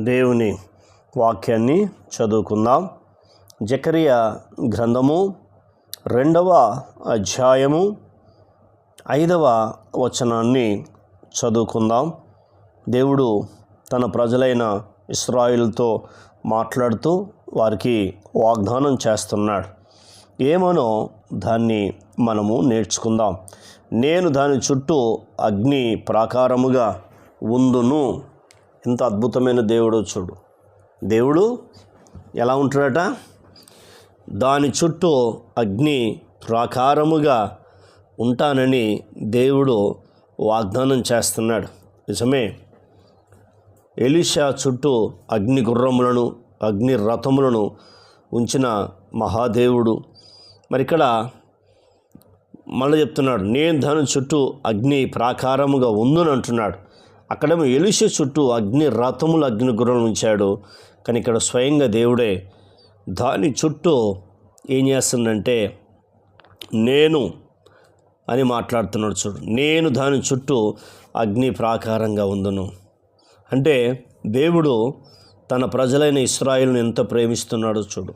దేవుని వాక్యాన్ని చదువుకుందాం. జకరియ గ్రంథము రెండవ అధ్యాయము ఐదవ వచనాన్ని చదువుకుందాం. దేవుడు తన ప్రజలైన ఇస్రాయిల్తో మాట్లాడుతూ వారికి వాగ్దానం చేస్తున్నాడు. ఏమనో దాన్ని మనము నేర్చుకుందాం. నేను దాని చుట్టూ అగ్ని ప్రాకారముగా ఉందును. ఎంత అద్భుతమైన దేవుడో చూడు. దేవుడు ఎలా ఉంటాడట? దాని చుట్టూ అగ్ని ప్రాకారముగా ఉంటానని దేవుడు వాగ్దానం చేస్తున్నాడు. నిజమే. ఎలిషా చుట్టూ అగ్ని గుర్రములను అగ్ని రథములను ఉంచిన మహాదేవుడు. మరి ఇక్కడ మళ్ళీ చెప్తున్నాడు నేను దాని చుట్టూ అగ్ని ప్రాకారముగా ఉందని అంటున్నాడు అక్కడేమో ఎలిష చుట్టూ అగ్ని రథములు అగ్ని గుర్రం ఉంచాడు. కానీ ఇక్కడ స్వయంగా దేవుడే దాని చుట్టూ ఏం చేస్తుందంటే నేను అని మాట్లాడుతున్నాడు చూడు నేను దాని చుట్టూ అగ్ని ప్రాకారంగా ఉందను. అంటే దేవుడు తన ప్రజలైన ఇస్రాయిల్ని ఎంత ప్రేమిస్తున్నాడో చూడు.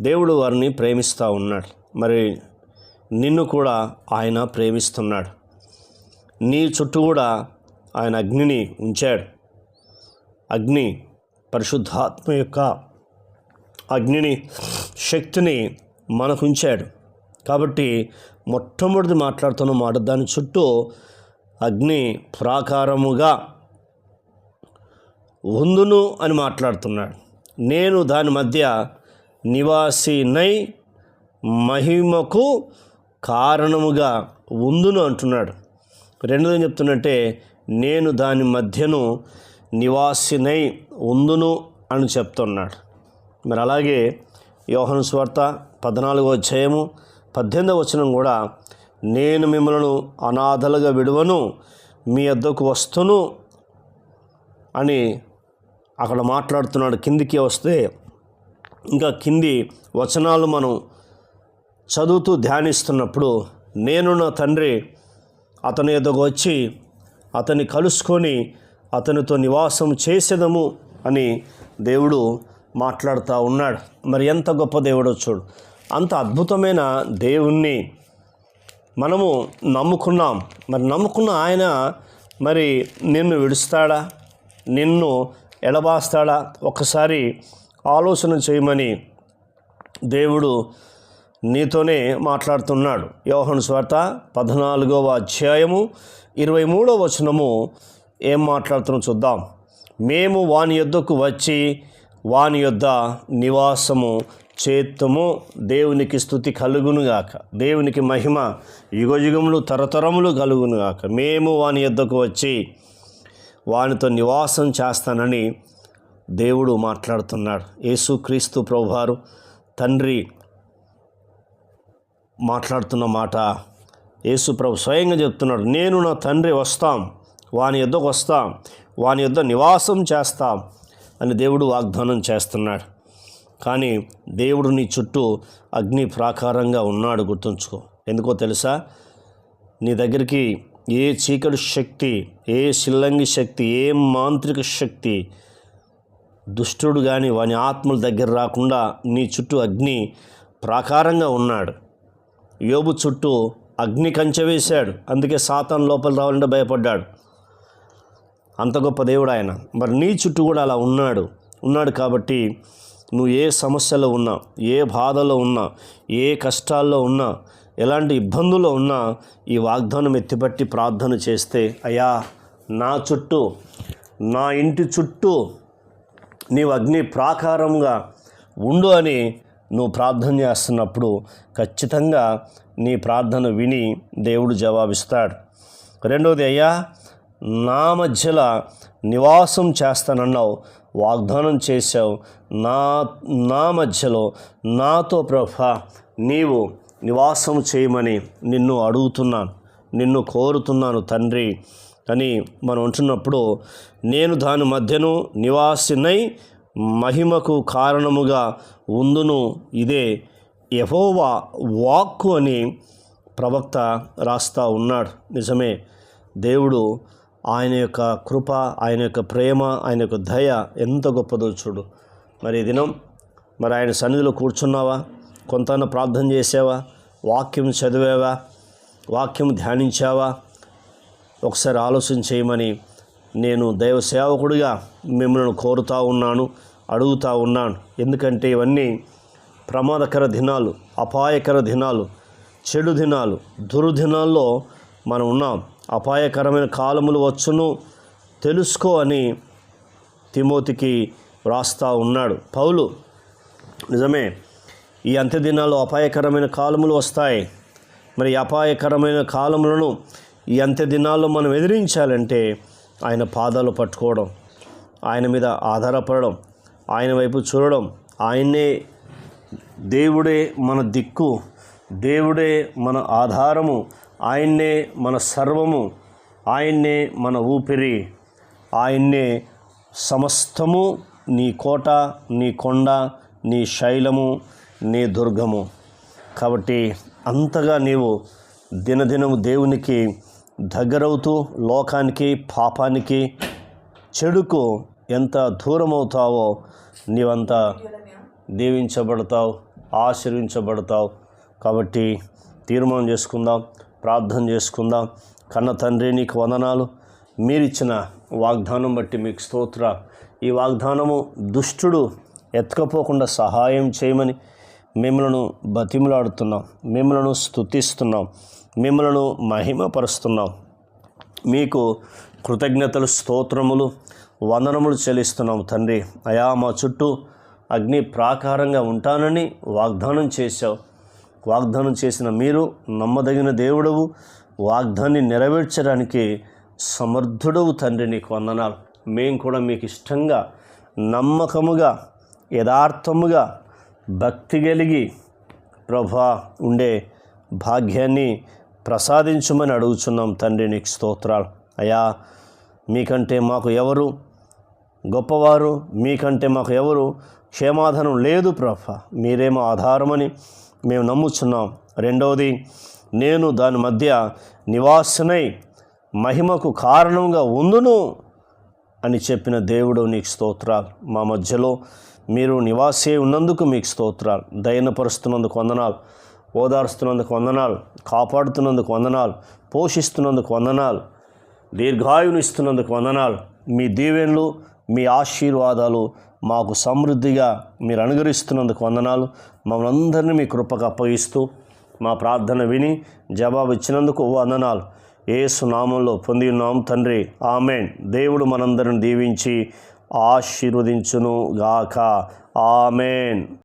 దేవుడు వారిని ప్రేమిస్తూ ఉన్నాడు. మరి నిన్ను కూడా ఆయన ప్రేమిస్తున్నాడు. నీ చుట్టూ కూడా ఆయన అగ్నిని ఉంచాడు. అగ్ని పరిశుద్ధాత్మ యొక్క అగ్నిని శక్తిని మనకు ఉంచాడు. కాబట్టి మొట్టమొదటి మాట్లాడుతున్న మాట దాని చుట్టూ అగ్ని ప్రాకారముగా ఉందును అని మాట్లాడుతున్నాడు. నేను దాని మధ్య నివాసినై మహిమకు కారణముగా ఉందును అంటున్నాడు. రెండోది చెప్తున్నట్టే నేను దాని మధ్యను నివాసినై ఉందును అని చెప్తున్నాడు. మరి అలాగే యోహను స్వార్త పద్నాలుగో అధ్యాయము పద్దెనిమిదవ వచనం కూడా నేను మిమ్మల్ని అనాథలుగా విడువను మీ వద్దకు వస్తును అని అక్కడ మాట్లాడుతున్నాడు. కిందికి వస్తే ఇంకా కింది వచనాలు మనం చదువుతూ ధ్యానిస్తున్నప్పుడు నేను నా తండ్రి అతని ఎదుగు వచ్చి అతన్ని కలుసుకొని అతనితో నివాసం చేసేదము అని దేవుడు మాట్లాడుతూ ఉన్నాడు. మరి ఎంత గొప్ప దేవుడో చూడు. అంత అద్భుతమైన దేవుణ్ణి మనము నమ్ముకున్నాం. మరి నమ్ముకున్న ఆయన మరి నిన్ను విడుస్తాడా? నిన్ను ఎడబాస్తాడా? ఒకసారి ఆలోచన చేయమని దేవుడు నీతోనే మాట్లాడుతున్నాడు. యోహన్ స్వార్త పద్నాలుగవ అధ్యాయము ఇరవై మూడవ వచనము ఏం మాట్లాడుతున్నా చూద్దాం. మేము వాని యొద్దకు వచ్చి వాని యొద్ద నివాసము చేత్తము దేవునికి స్థుతి కలుగునుగాక దేవునికి మహిమ యుగయుగములు తరతరములు కలుగునుగాక మేము వాని యొద్దకు వచ్చి వానితో నివాసం చేస్తానని దేవుడు మాట్లాడుతున్నాడు. యేసుక్రీస్తు ప్రభువారు తండ్రి మాట్లాడుతున్న మాట. యేసుప్రభు స్వయంగా చెప్తున్నాడు నేను నా తండ్రి వస్తాం వాని యొద్దకు వస్తాం వాని యొద్ద నివాసం చేస్తాం అని దేవుడు వాగ్దానం చేస్తున్నాడు. కానీ దేవుడు నీ చుట్టూ అగ్ని ప్రాకారంగా ఉన్నాడు గుర్తుంచుకో. ఎందుకో తెలుసా? నీ దగ్గరికి ఏ చీకటి శక్తి ఏ శిల్లంగి శక్తి ఏ మాంత్రిక శక్తి దుష్టుడు కానీ వాని ఆత్మల దగ్గర రాకుండా నీ చుట్టూ అగ్ని ప్రాకారంగా ఉన్నాడు. యోబు చుట్టూ అగ్ని కంచె వేశాడు. అందుకే సాతాన్ లోపల రావాలంటే భయపడ్డాడు. అంత గొప్ప దేవుడు ఆయన. మరి నీ చుట్టూ కూడా అలా ఉన్నాడు. ఉన్నాడు కాబట్టి నువ్వు ఏ సమస్యలో ఉన్నా ఏ బాధలో ఉన్నా ఏ కష్టాల్లో ఉన్నా ఎలాంటి ఇబ్బందుల్లో ఉన్నా ఈ వాగ్దానం ఎత్తిపట్టి ప్రార్థన చేస్తే అయ్యా నా చుట్టూ నా ఇంటి చుట్టూ నీవు అగ్ని ప్రాకారంగా ఉండు అని నువ్వు ప్రార్థన చేస్తున్నప్పుడు ఖచ్చితంగా నీ ప్రార్థన విని దేవుడు జవాబిస్తాడు. రెండవది అయ్యా నా మధ్యలో నివాసం చేస్తానన్నావు వాగ్దానం చేశావు. నా నా మధ్యలో నాతో ప్రభ నీవు నివాసం చేయమని నిన్ను అడుగుతున్నాను నిన్ను కోరుతున్నాను తండ్రి అని మనం ఉంటున్నప్పుడు నేను దాని మధ్యను నివాసినై మహిమకు కారణముగా ఉందును ఇదే యహోవా వాక్కు అని ప్రవక్త రాస్తా ఉన్నాడు. నిజమే దేవుడు ఆయన యొక్క కృప ఆయన యొక్క ప్రేమ ఆయన యొక్క దయ ఎంత గొప్పదో చూడు. మరి ఈ దినం మరి ఆయన సన్నిధిలో కూర్చున్నావా? కొంతన్న ప్రార్థన చేసావా? వాక్యం చదివావా? వాక్యం ధ్యానించావా? ఒకసారి ఆలోచన చేయమని నేను దైవ సేవకుడిగా మిమ్మల్ని కోరుతా ఉన్నాను అడుగుతా ఉన్నాను. ఎందుకంటే ఇవన్నీ ప్రమాదకర దినాలు అపాయకర దినాలు చెడు దినాలు దుర్దినాల్లో మనం ఉన్నాం. అపాయకరమైన కాలములు వచ్చును. తెలుసుకో అని తిమోతికి వ్రాస్తూ ఉన్నాడు. పౌలు నిజమే ఈ అంత్య దినాల్లో అపాయకరమైన కాలములు వస్తాయి. మరి అపాయకరమైన కాలములను ఈ అంత్య దినాల్లో మనం ఎదిరించాలంటే ఆయన పాదాలు పట్టుకోవడం ఆయన మీద ఆధారపడడం ఆయన వైపు చూడడం ఆయన్నే దేవుడే మన దిక్కు దేవుడే మన ఆధారము ఆయన్నే మన సర్వము ఆయన్నే మన ఊపిరి ఆయన్నే సమస్తము నీ కోట నీ కొండ నీ శైలము నీ దుర్గము. కాబట్టి అంతగా నీవు దినదినము దేవునికి దగ్గరవుతూ లోకానికి పాపానికి చెడుకు ఎంత దూరం అవుతావో నీవంతా దీవించబడతావు ఆశీర్వించబడతావు. కాబట్టి తీర్మానం చేసుకుందాం ప్రార్థన చేసుకుందాం. కన్న తండ్రి నీకు వందనాలు. మీరిచ్చిన వాగ్దానం బట్టి మీకు స్తోత్ర. ఈ వాగ్దానము దుష్టుడు ఎత్తుకపోకుండా సహాయం చేయమని మిమ్మలను బతిమలాడుతున్నాం. మిమ్మలను స్తుతిస్తున్నాం. మిమ్మలను మహిమపరుస్తున్నాం. మీకు కృతజ్ఞతలు స్తోత్రములు వందనములు చెల్లిస్తున్నాం తండ్రి. అయా మా చుట్టూ అగ్ని ప్రాకారంగా ఉంటానని వాగ్దానం చేశావు. వాగ్దానం చేసిన మీరు నమ్మదగిన దేవుడవు. వాగ్దాన్ని నెరవేర్చడానికి సమర్థుడవు తండ్రి నీకు వందనాలు. మేము కూడా మీకు ఇష్టంగా నమ్మకముగా యథార్థముగా భక్తి కలిగి ప్రభా ఉండే భాగ్యాన్ని ప్రసాదించమని అడుగుచున్నాం తండ్రి నీకు స్తోత్రాలు. అయా మీకంటే మాకు ఎవరు గొప్పవారు? మీకంటే మాకు ఎవరు క్షేమాధనం లేదు ప్రభ. మీరేమో ఆధారమని మేము నమ్ముచున్నాం. రెండవది నేను దాని మధ్య నివాసనై మహిమకు కారణంగా ఉందును అని చెప్పిన దేవుడు నీకు స్తోత్రాలు. మా మధ్యలో మీరు నివాసే ఉన్నందుకు మీకు స్తోత్రాలు. దయనపరుస్తున్నందుకు వందనాలు. ఓదార్స్తున్నందుకు వందనాలు. కాపాడుతున్నందుకు వందనాలు. పోషిస్తున్నందుకు వందనాలు. దీర్ఘాయునిస్తున్నందుకు వందనాలు. మీ దీవెన్లు మీ ఆశీర్వాదాలు మాకు సమృద్ధిగా మీరు అనుగరిస్తున్నందుకు వందనాలు. మమ్మల్ని అందరినీ మీ కృపకు అప్పగిస్తూ మా ప్రార్థన విని జవాబు ఇచ్చినందుకు వందనాలు. ఏసు నామంలో పొంది ఉన్నాం తండ్రి. ఆమెన్. దేవుడు మనందరిని దీవించి ఆశీర్వదించును గాక ఆమెన్.